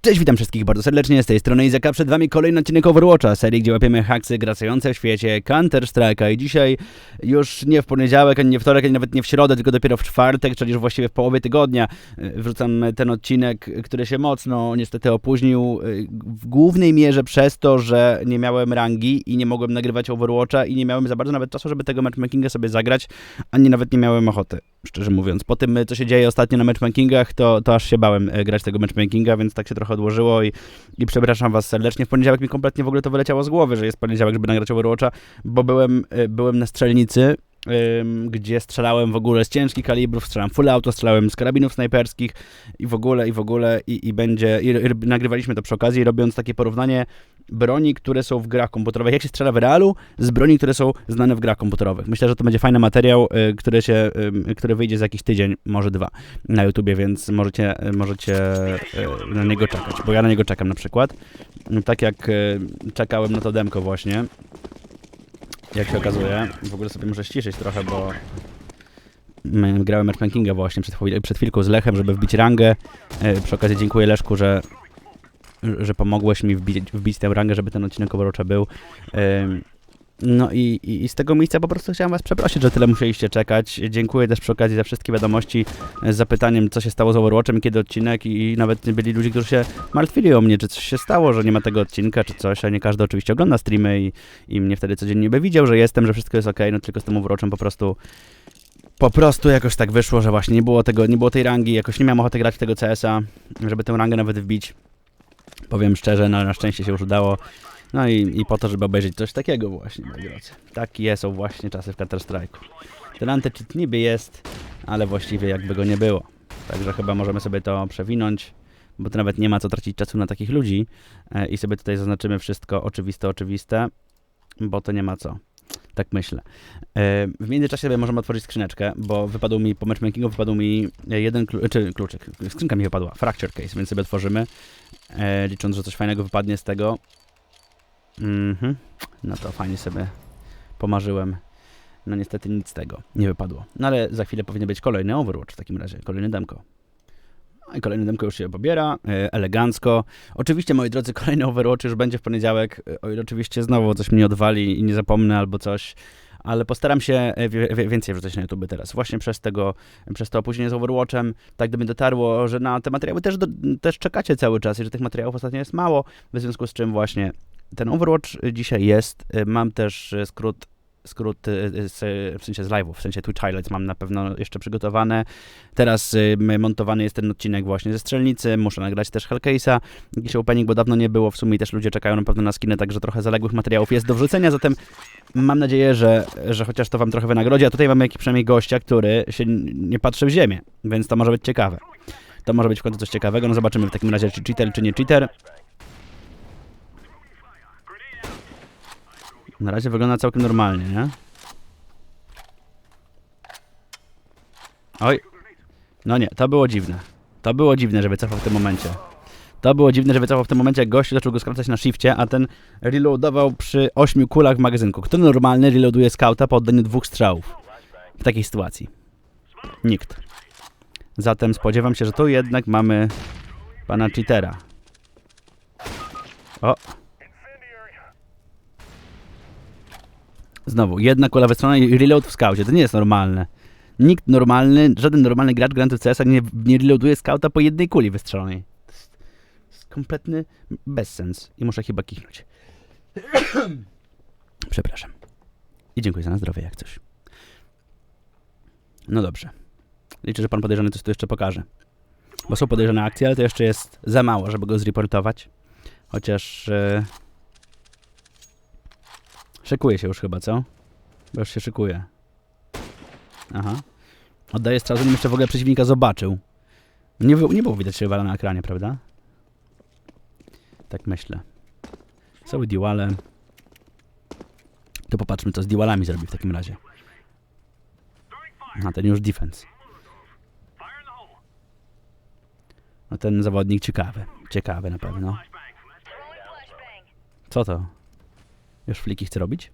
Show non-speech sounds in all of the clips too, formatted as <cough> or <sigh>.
Cześć, witam wszystkich bardzo serdecznie z tej strony Izaka. Przed wami kolejny odcinek Overwatcha, serii, gdzie łapiemy haksy grające w świecie Counter-Strike'a. I dzisiaj już nie w poniedziałek, ani nie wtorek, ani nawet nie w środę, tylko dopiero w czwartek, czyli już właściwie w połowie tygodnia y, wrzucam ten odcinek, który się mocno niestety opóźnił. y, W głównej mierze przez to, że nie miałem rangi i nie mogłem nagrywać Overwatcha i nie miałem za bardzo nawet czasu, żeby tego matchmakinga sobie zagrać, ani nawet nie miałem ochoty, szczerze mówiąc. Po tym, y, co się dzieje ostatnio na matchmakingach, to, to aż się bałem y, grać tego matchmakinga, więc tak się trochę odłożyło i, i przepraszam was serdecznie. W poniedziałek mi kompletnie w ogóle to wyleciało z głowy, że jest poniedziałek, żeby nagrać Overwatcha, bo byłem, y, byłem na strzelnicy, gdzie strzelałem w ogóle z ciężkich kalibrów, strzelałem full auto, strzelałem z karabinów snajperskich i w ogóle, i w ogóle, i, i będzie, i, i nagrywaliśmy to przy okazji, robiąc takie porównanie broni, które są w grach komputerowych, jak się strzela w realu, z broni, które są znane w grach komputerowych. Myślę, że to będzie fajny materiał, y, który się, y, który wyjdzie za jakiś tydzień, może dwa na YouTubie, więc możecie, y, możecie na niego czekać, bo ja na niego czekam na przykład. Tak jak czekałem na to demko właśnie, jak się okazuje. W ogóle sobie muszę ściszyć trochę, bo grałem matchmakinga właśnie przed, chwil- przed chwilką z Lechem, żeby wbić rangę. E, Przy okazji dziękuję Leszku, że, że pomogłeś mi wbić, wbić tę rangę, żeby ten odcinek Overwatcha był. Ym, No i, i, i z tego miejsca po prostu chciałem was przeprosić, że tyle musieliście czekać. Dziękuję też przy okazji za wszystkie wiadomości z zapytaniem, co się stało z Overwatchem, kiedy odcinek i nawet byli ludzie, którzy się martwili o mnie, czy coś się stało, że nie ma tego odcinka, czy coś, a nie każdy oczywiście ogląda streamy i, i mnie wtedy codziennie by widział, że jestem, że wszystko jest ok, no tylko z tym Overwatchem po prostu po prostu jakoś tak wyszło, że właśnie nie było tego, nie było tej rangi, jakoś nie miałem ochoty grać w tego CS-a, żeby tę rangę nawet wbić. Powiem szczerze, no na szczęście się już udało. No i, i po to, żeby obejrzeć coś takiego właśnie, moi drodzy. Takie są właśnie czasy w Counter-Strike'u. Ten anti-cheat niby jest, ale właściwie jakby go nie było. Także chyba możemy sobie to przewinąć, bo to nawet nie ma co tracić czasu na takich ludzi. E, I sobie tutaj zaznaczymy wszystko oczywiste, oczywiste, bo to nie ma co. Tak myślę. E, W międzyczasie możemy otworzyć skrzyneczkę, bo wypadł mi po matchmakingu wypadł mi jeden klu- czy kluczyk. Skrzynka mi wypadła, fracture case, więc sobie otworzymy, e, licząc, że coś fajnego wypadnie z tego. Mhm. No to fajnie sobie pomarzyłem. No niestety nic z tego nie wypadło. No ale za chwilę powinien być kolejny Overwatch w takim razie, kolejny demko. No i kolejny demko już się pobiera, e, elegancko. Oczywiście, moi drodzy, kolejny Overwatch już będzie w poniedziałek, o ile oczywiście znowu coś mnie odwali i nie zapomnę albo coś, ale postaram się e, więcej wrzucać na YouTube teraz, właśnie przez tego, przez to opóźnienie z Overwatchem, tak gdyby dotarło, że na te materiały też, do, też czekacie cały czas i że tych materiałów ostatnio jest mało, w związku z czym właśnie ten Overwatch dzisiaj jest, e, mam też e, skrót skrót z, w sensie z live'ów, w sensie Twitch Highlights mam na pewno jeszcze przygotowane. Teraz y, montowany jest ten odcinek właśnie ze strzelnicy, muszę nagrać też Hellcase'a, jakiś opening, bo dawno nie było. W sumie też ludzie czekają na pewno na skiny, także trochę zaległych materiałów jest do wrzucenia, zatem mam nadzieję, że, że chociaż to wam trochę wynagrodzi, a tutaj mamy jakiś przynajmniej gościa, który się nie patrzy w ziemię, więc to może być ciekawe. To może być w końcu coś ciekawego, no zobaczymy w takim razie, czy cheater, czy nie cheater. Na razie wygląda całkiem normalnie, nie? Oj. No nie, to było dziwne. To było dziwne, że wycofał w tym momencie. To było dziwne, że wycofał w tym momencie, jak gościu zaczął go skracać na shifcie, a ten reloadował przy 8 kulach w magazynku. Kto normalny reloaduje skauta po oddaniu dwóch strzałów w takiej sytuacji? Nikt. Zatem spodziewam się, że tu jednak mamy pana cheatera. O. Znowu, jedna kula wystrzelona i reload w skaucie. To nie jest normalne. Nikt normalny, żaden normalny gracz grający w CS nie, nie reloaduje skauta po jednej kuli wystrzelonej. To jest, to jest kompletny bezsens. I muszę chyba kichnąć. <coughs> Przepraszam. I dziękuję za na zdrowie, jak coś. No dobrze. Liczę, że pan podejrzany coś tu jeszcze pokaże. Bo są podejrzane akcje, ale to jeszcze jest za mało, żeby go zreportować. Chociaż... E... Szykuje się już chyba, co? Bo już się szykuje. Aha. Oddaje strzał, zanim jeszcze w ogóle przeciwnika zobaczył. Nie, nie było widać rywala na ekranie, prawda? Tak myślę. Cały duale. To popatrzmy, co z dualami zrobi w takim razie. A ten już defense. No ten zawodnik ciekawy. Ciekawy na pewno. Co to? Już fliki chce robić?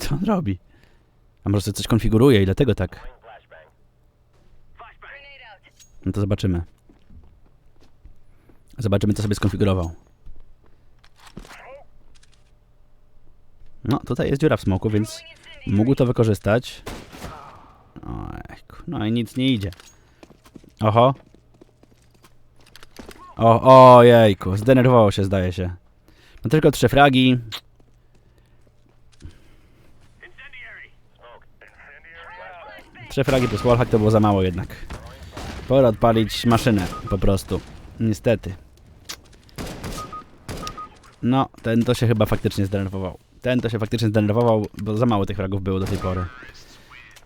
Co on robi? A może sobie coś konfiguruje i dlatego tak. No to zobaczymy. Zobaczymy, co sobie skonfigurował. No, tutaj jest dziura w smoku, więc mógł to wykorzystać. No i nic nie idzie. Oho. O, ojejku, zdenerwowało się, zdaje się. No tylko trzy fragi. Trzy fragi plus wallhack to było za mało jednak. Pora odpalić maszynę, po prostu. Niestety. No, ten to się chyba faktycznie zdenerwował. Ten to się faktycznie zdenerwował, bo za mało tych fragów było do tej pory.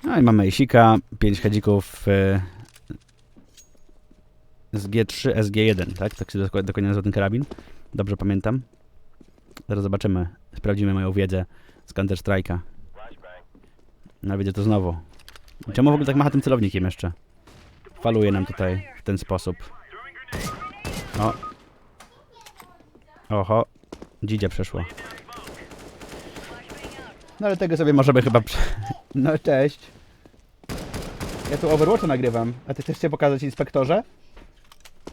No i mamy Isika, 5 hedzików y, z G3, SG1, tak? Tak się dokładnie nazywa ten karabin. Dobrze pamiętam. Zaraz zobaczymy, sprawdzimy moją wiedzę z Counter Strike'a. No widzę to znowu. Czemu w ogóle tak macha tym celownikiem jeszcze? Faluje nam tutaj w ten sposób. O. Oho. Dzidzia przeszło. No ale tego sobie możemy chyba... <laughs> No cześć. Ja tu Overwatcha nagrywam. A ty chcesz się pokazać inspektorze?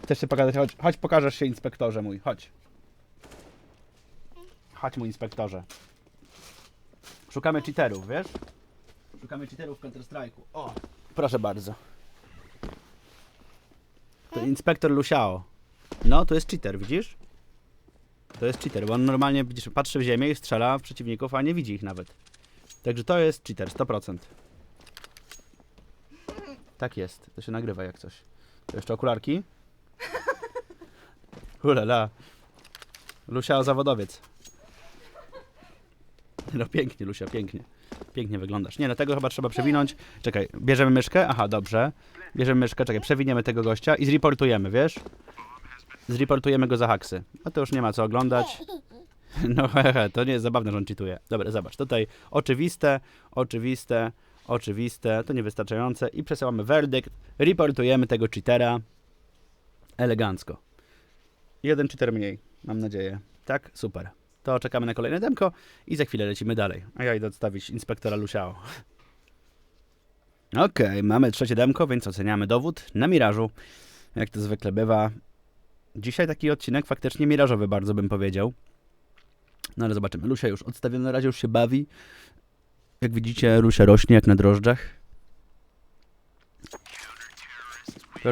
Chcesz się pokazać? Chodź, chodź pokażesz się inspektorze mój. Chodź. Chodź mój inspektorze. Szukamy cheaterów, wiesz? Szukamy cheaterów w Counter-Strike'u. O! Proszę bardzo. To inspektor Lusiao. No, to jest cheater, widzisz? To jest cheater, bo on normalnie widzisz, patrzy w ziemię i strzela w przeciwników, a nie widzi ich nawet. Także to jest cheater, 100%. Tak jest, to się nagrywa jak coś. To jeszcze okularki. Ulala. Lusia zawodowiec. <laughs> No pięknie, Lusia, pięknie. Pięknie wyglądasz. Nie, no tego chyba trzeba przewinąć. Czekaj, bierzemy myszkę? Aha, dobrze. Bierzemy myszkę, czekaj, przewiniemy tego gościa i zreportujemy, wiesz? Zreportujemy go za haksy. No to już nie ma co oglądać. <laughs> No hehe, <laughs> to nie jest zabawne, że on cheatuje. Dobra, zobacz, tutaj oczywiste, oczywiste, oczywiste, to niewystarczające i przesyłamy werdykt, reportujemy tego cheatera elegancko. Jeden cheater mniej, mam nadzieję. Tak? Super. To czekamy na kolejne demko i za chwilę lecimy dalej. A ja idę odstawić inspektora Lusiao. Okej, mamy trzecie demko, więc oceniamy dowód na mirażu. Jak to zwykle bywa. Dzisiaj taki odcinek faktycznie mirażowy bardzo bym powiedział. No ale zobaczymy. Lusia już odstawiona na razie, już się bawi. Jak widzicie, Lusia rośnie jak na drożdżach.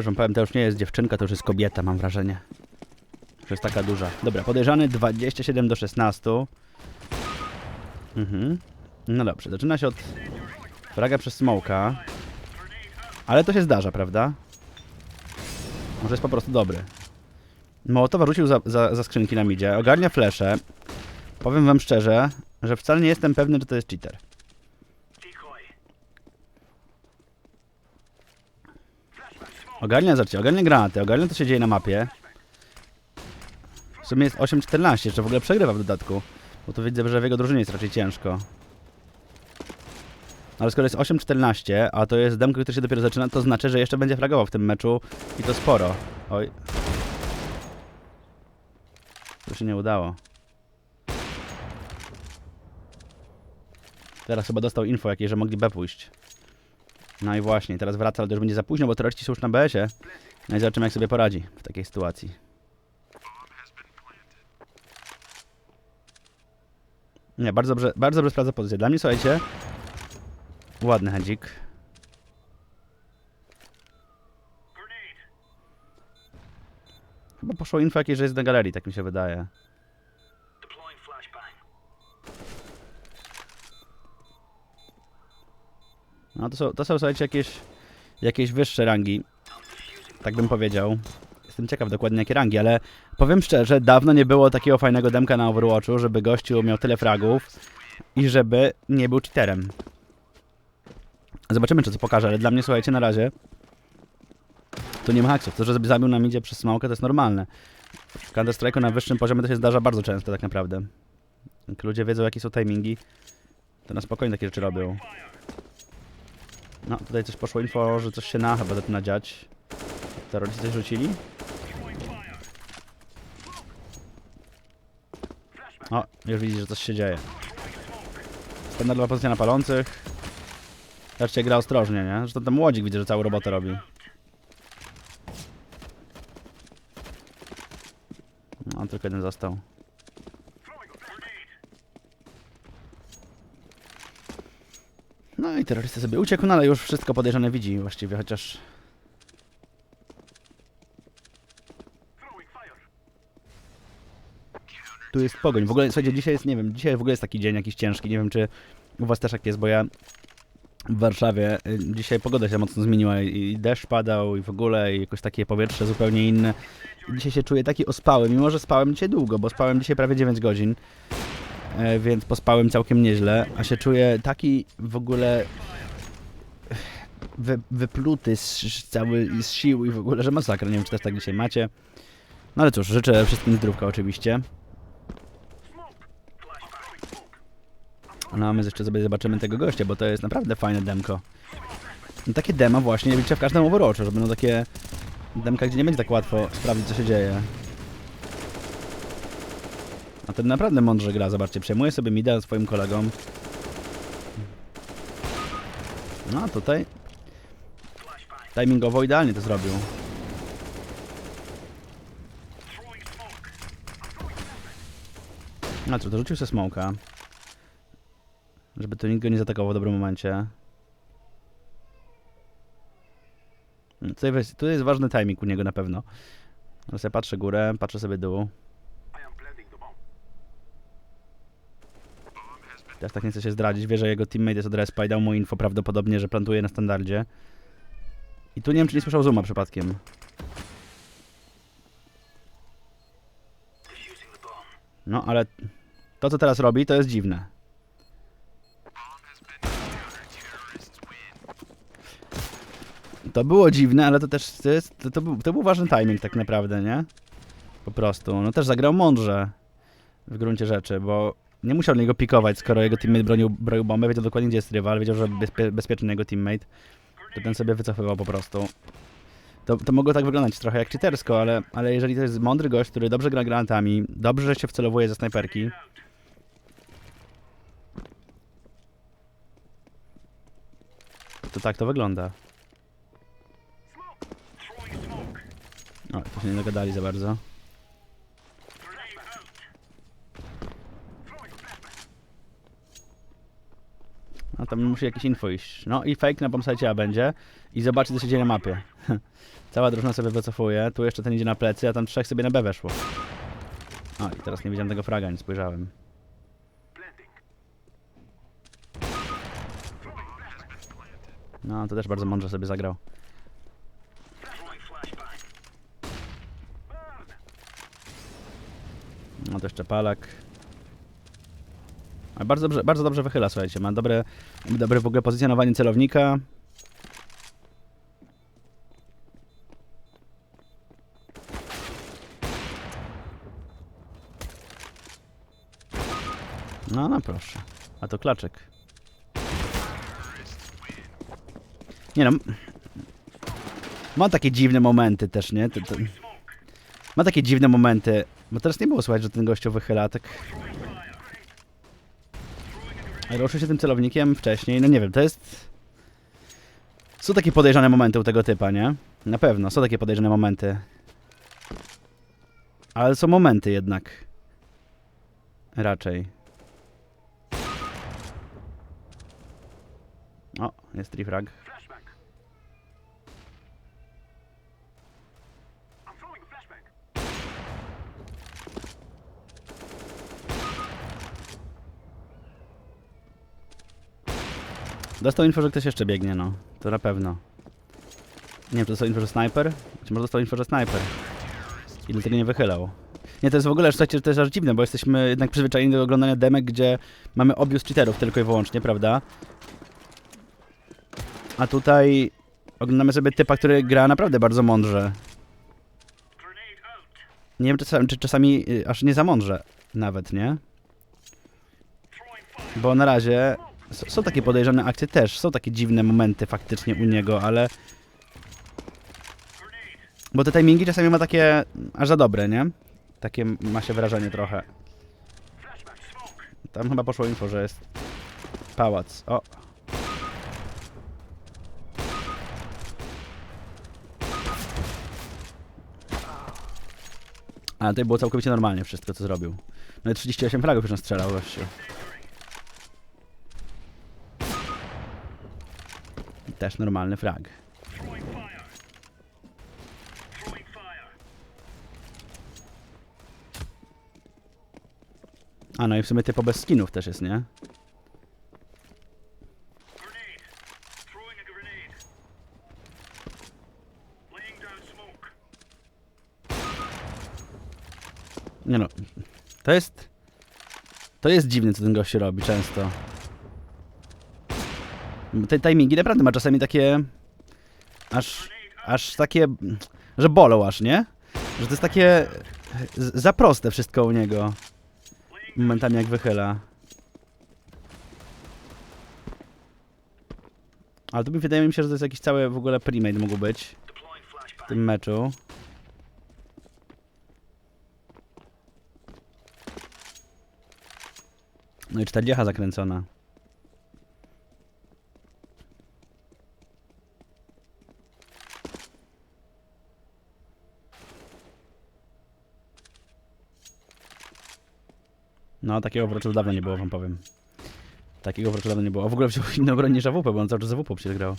Wam powiem, to już nie jest dziewczynka, to już jest kobieta, mam wrażenie. Już jest taka duża. Dobra, podejrzany 27 do 16. Mhm. No dobrze, zaczyna się od fraga przez smoka. Ale to się zdarza, prawda? Może jest po prostu dobry. Mołotowa rzucił za, za, za skrzynki na midzie, ogarnia flesze. Powiem wam szczerze, że wcale nie jestem pewny, że to jest cheater. Ogarnia, zobaczcie, ogarnia granaty, ogarnia co się dzieje na mapie. W sumie jest 8-14, jeszcze w ogóle przegrywa w dodatku. Bo tu widzę, że w jego drużynie jest raczej ciężko. Ale skoro jest 8-14, a to jest demko, który się dopiero zaczyna, to znaczy, że jeszcze będzie fragował w tym meczu i to sporo. Oj. To się nie udało. Teraz chyba dostał info jakieś, że mogli B pójść. No i właśnie, teraz wraca, ale to już będzie za późno, bo terroryści są już na BS-ie. No i zobaczymy, jak sobie poradzi w takiej sytuacji. Nie, bardzo dobrze, bardzo dobrze sprawdza pozycję. Dla mnie, słuchajcie, ładny hedzik. Chyba poszło info jakieś, że jest na galerii, tak mi się wydaje. No to są, to są słuchajcie, jakieś, jakieś wyższe rangi. Tak bym powiedział. Jestem ciekaw dokładnie jakie rangi, ale powiem szczerze, dawno nie było takiego fajnego demka na Overwatchu, żeby gościu miał tyle fragów i żeby nie był cheaterem. Zobaczymy, czy co pokaże, ale dla mnie, słuchajcie, na razie tu nie ma haksów. To, że zabił nam idzie przez smokę, to jest normalne. W Counter Strike'u na wyższym poziomie to się zdarza bardzo często, tak naprawdę. Jak ludzie wiedzą, jakie są timingi, to na spokojnie takie rzeczy robią. No, tutaj coś poszło info, że coś się na chyba zaczyna dziać. Terroryści coś rzucili? O, już widzisz, że coś się dzieje. Standardowa pozycja na palących. Zobaczcie, gra ostrożnie, nie? To ten młodzik widzę, że całą robotę robi. No, tylko jeden został. No i terrorysta sobie uciekł, no ale już wszystko podejrzane widzi właściwie, chociaż... Tu jest pogoń. W ogóle, słuchajcie, dzisiaj jest, nie wiem, dzisiaj w ogóle jest taki dzień jakiś ciężki, nie wiem czy u was też tak jest, bo ja w Warszawie y, dzisiaj pogoda się mocno zmieniła i deszcz padał i w ogóle i jakoś takie powietrze zupełnie inne. Dzisiaj się czuję taki ospały, mimo że spałem dzisiaj długo, bo spałem dzisiaj prawie 9 godzin, e, więc pospałem całkiem nieźle, a się czuję taki w ogóle <sighs> wy, wypluty z, z cały z sił i w ogóle, że masakra, nie wiem czy też tak dzisiaj macie. No ale cóż, życzę wszystkim zdrówka oczywiście. No a my jeszcze sobie zobaczymy tego gościa, bo to jest naprawdę fajne demko. No, takie dema właśnie widzicie w każdym Overwatchu, że będą takie demka, gdzie nie będzie tak łatwo sprawdzić co się dzieje. A ten naprawdę mądrze gra, zobaczcie, przejmuje sobie mida swoim kolegom. No tutaj timingowo idealnie to zrobił. No co, to rzucił sobie smoka. Żeby to nikt go nie zaatakował w dobrym momencie. Tutaj, weź, tu jest ważny timing u niego na pewno. Ja sobie patrzę górę, patrzę sobie dół. Też tak nie chce się zdradzić. Wie, że jego teammate jest od respa i dał mu info prawdopodobnie, że plantuje na standardzie. I tu nie wiem, czy nie słyszał Zuma przypadkiem. No, ale to, co teraz robi, to jest dziwne. To było dziwne, ale to też to, jest, to, to, był, to był ważny timing tak naprawdę, nie? Po prostu. No też zagrał mądrze w gruncie rzeczy, bo nie musiał niego pikować, skoro jego teammate bronił, bronił bombę, wiedział dokładnie gdzie jest rywal, wiedział, że bezpie, bezpieczny jego teammate, to ten sobie wycofywał po prostu. To, to mogło tak wyglądać trochę jak cheatersko, ale, ale jeżeli to jest mądry gość, który dobrze gra granatami, dobrze się wcelowuje ze snajperki, to tak to wygląda. O, to się nie dogadali za bardzo. No tam musi jakieś info iść. No i fake na bombsite A będzie. I zobaczy co się dzieje na mapie. <laughs> Cała drużyna sobie wycofuje. Tu jeszcze ten idzie na plecy, a tam trzech sobie na B weszło. O, i teraz nie widziałem tego fraga, nie spojrzałem. No, to też bardzo mądrze sobie zagrał. No to jeszcze palak. Ale bardzo dobrze, bardzo dobrze wychyla, słuchajcie. Ma dobre, dobre w ogóle pozycjonowanie celownika. No, no proszę. A to klaczek. Nie no. Ma takie dziwne momenty też, nie? To, to... Ma takie dziwne momenty. Bo teraz nie było słychać, że ten gościu wychyla, tak... Ruszył się tym celownikiem wcześniej, no nie wiem, to jest... Są takie podejrzane momenty u tego typa, nie? Na pewno, są takie podejrzane momenty. Ale są momenty jednak. Raczej. O, jest refrag. Dostał info, że ktoś jeszcze biegnie, no. To na pewno. Nie wiem, czy dostał info, że snajper? Czy może dostał info, że snajper? I dlatego nie wychylał. Nie, to jest w ogóle, słuchajcie, to jest aż dziwne, bo jesteśmy jednak przyzwyczajeni do oglądania demek, gdzie mamy obvious cheaterów tylko i wyłącznie, prawda? A tutaj oglądamy sobie typa, który gra naprawdę bardzo mądrze. Nie wiem, czy, czasami- czy czasami y, aż nie za mądrze nawet, nie? Bo na razie są takie podejrzane akcje też, są takie dziwne momenty faktycznie u niego, ale... Bo te timingi czasami ma takie aż za dobre, nie? Takie ma się wrażenie trochę. Tam chyba poszło info, że jest pałac. O. A tutaj było całkowicie normalnie wszystko, co zrobił. No i 38 fragów już nam strzelał gościu. Też normalny frag. A no i w sumie typo bez skinów też jest, nie? Nie no. To jest... To jest dziwne, co ten gościu robi często. Te timingi naprawdę ma czasami takie... Aż... Aż takie... Że bolą aż, nie? Że to jest takie... Za proste wszystko u niego. Momentami jak wychyla. Ale tu mi wydaje mi się, że to jest jakiś cały w ogóle premade mógł być w tym meczu. No i 40 zakręcona. No, takiego wroczu dawno nie było, wam powiem. Takiego wroczu dawno nie było. A w ogóle wziął <laughs> inną broń niż AWP, bo on cały czas AWP przecież grał.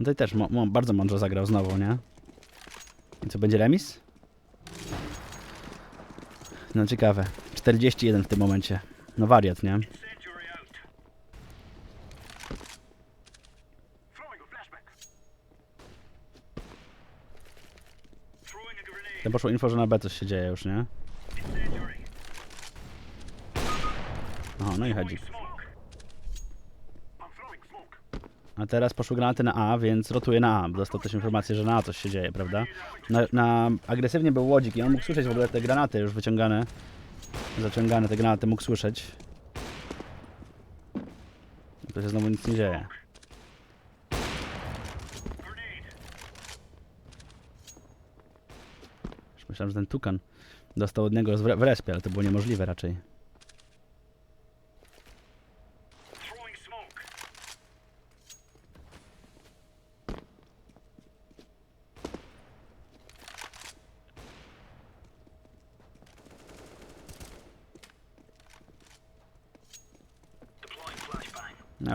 No Tutaj też bardzo mądrze zagrał znowu, nie? I co, będzie remis? No ciekawe. 41 w tym momencie. No wariat, nie? Tam poszło info, że na B coś się dzieje już, nie? Aha, no i chodzi. A teraz poszły granaty na A, więc rotuje na A. Dostał też informację, że na A coś się dzieje, prawda? Na, na agresywnie był łodzik i on mógł słyszeć w ogóle te granaty już wyciągane. Zaciągane te granaty mógł słyszeć. To się znowu nic nie dzieje. Myślałem, że ten tukan dostał od niego w respie, ale to było niemożliwe raczej.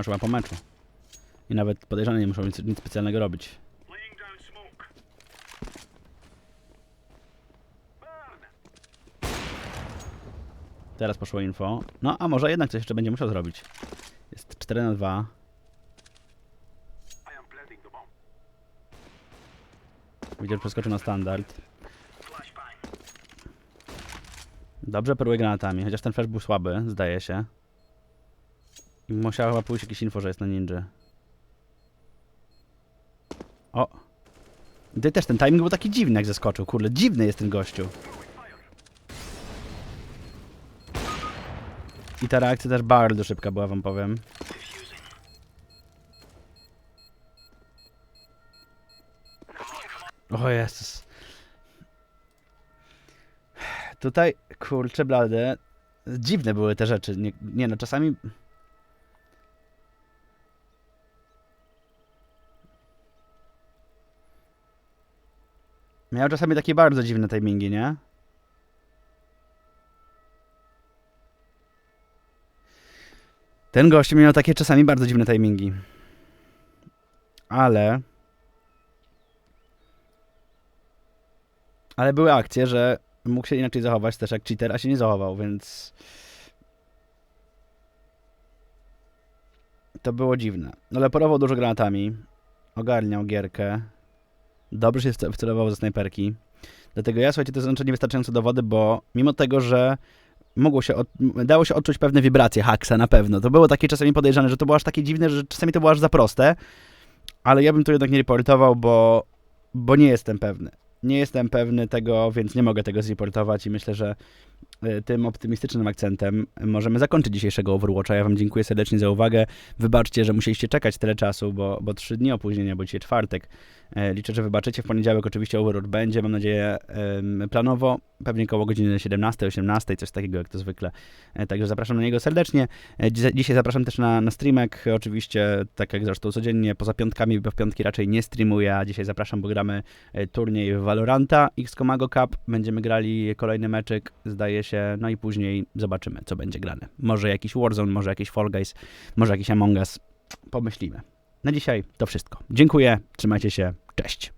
Już po meczu. I nawet podejrzani nie muszą nic, nic specjalnego robić. Teraz poszło info. No, a może jednak coś jeszcze będzie musiał zrobić. Jest 4 na 2. I am planting the bomb. Widział, przeskoczył na standard. Dobrze peruje granatami, chociaż ten flash był słaby, zdaje się. I musiał chyba pójść jakieś info, że jest na ninja. O! Tutaj też ten timing był taki dziwny, jak zeskoczył. Kurde, dziwny jest ten gościu. I ta reakcja też bardzo szybka była, wam powiem. O Jezus. Tutaj, kurczę blade, dziwne były te rzeczy. Nie, nie no, czasami... Miał czasami takie bardzo dziwne timingi, nie? Ten gość miał takie czasami bardzo dziwne timingi. Ale... Ale były akcje, że mógł się inaczej zachować też jak cheater, a się nie zachował, więc... To było dziwne. No, Ale porował dużo granatami. Ogarniał gierkę. Dobrze się wce- wcelował ze snajperki. Dlatego ja, słuchajcie, to znaczy niewystarczające dowody, bo mimo tego, że mogło się od, dało się odczuć pewne wibracje haksa na pewno. To było takie czasami podejrzane, że to było aż takie dziwne, że czasami to było aż za proste. Ale ja bym to jednak nie reportował, bo, bo nie jestem pewny. Nie jestem pewny tego, więc nie mogę tego zreportować i myślę, że tym optymistycznym akcentem możemy zakończyć dzisiejszego Overwatcha. Ja wam dziękuję serdecznie za uwagę. Wybaczcie, że musieliście czekać tyle czasu, bo, bo trzy dni opóźnienia, bo dzisiaj czwartek. E, Liczę, że wybaczycie. W poniedziałek oczywiście Overwatch będzie, mam nadzieję, planowo, pewnie koło godziny 17-18, coś takiego jak to zwykle. E, Także zapraszam na niego serdecznie. E, dzi- Dzisiaj zapraszam też na, na streamek, oczywiście, tak jak zresztą codziennie, poza piątkami, bo w piątki raczej nie streamuję, a dzisiaj zapraszam, bo gramy e, turniej Valoranta, XCOMAGO Cup, będziemy grali kolejny meczek, zdaje się, no i później zobaczymy, co będzie grane. Może jakiś Warzone, może jakiś Fall Guys, może jakiś Among Us, pomyślimy. Na dzisiaj to wszystko. Dziękuję, trzymajcie się, cześć.